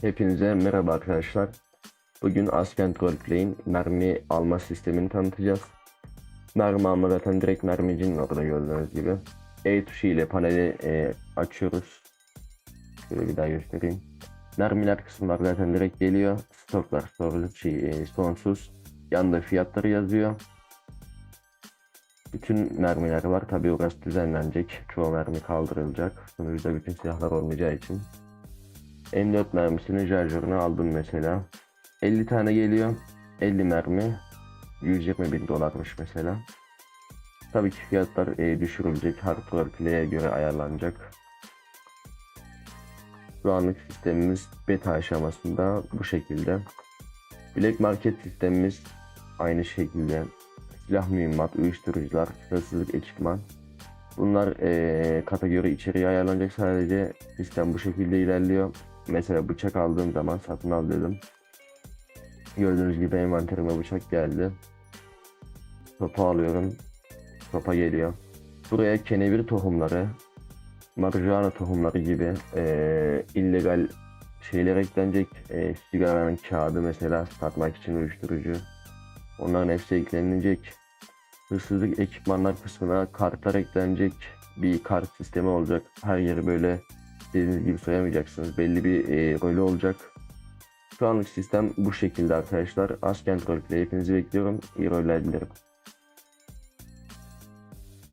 Hepinize merhaba arkadaşlar. Bugün Askent Roleplay'in mermi alma sistemini tanıtacağız. Mermi alma zaten direkt mermicinin orada gördüğünüz gibi. E tuşu ile paneli e, açıyoruz. Şöyle bir daha göstereyim. Mermiler kısımlar zaten direkt geliyor. Stoklar sorulur şey, e, sonsuz. Yanında fiyatları yazıyor. Bütün mermiler var. Tabi orası düzenlenecek. Çoğu mermi kaldırılacak. Sonuçta bütün silahlar olmayacağı için. M4 mermisini şarjörünü aldım mesela. 50 tane geliyor. 50 mermi. 120 bin dolarmış mesela. Tabii ki fiyatlar e, düşürülecek. Hard roleplay'e göre ayarlanacak. Şu anlık sistemimiz beta aşamasında bu şekilde. Black Market sistemimiz aynı şekilde. Silah mühimmat, uyuşturucular, hırsızlık ekipman. Bunlar eee kategori içeriği ayarlanacak sadece sistem bu şekilde ilerliyor. Mesela bıçak aldığım zaman satın al dedim. Gördüğünüz gibi envanterime bıçak geldi. Sopa alıyorum. Sopa geliyor. Buraya kenevir tohumları, marijuana tohumları gibi eee, illegal şeyler eklenecek. Eee, sigaranın kağıdı mesela satmak için uyuşturucu. Onların hepsi eklenilecek. Hırsızlık ekipmanlar kısmına kartlar eklenecek. Bir kart sistemi olacak. Her yeri böyle dediğiniz gibi soyamayacaksınız. Belli bir e, rolü olacak. Şu anlık sistem bu şekilde arkadaşlar. Askent Roleplay hepinizi bekliyorum. İyi roller dilerim.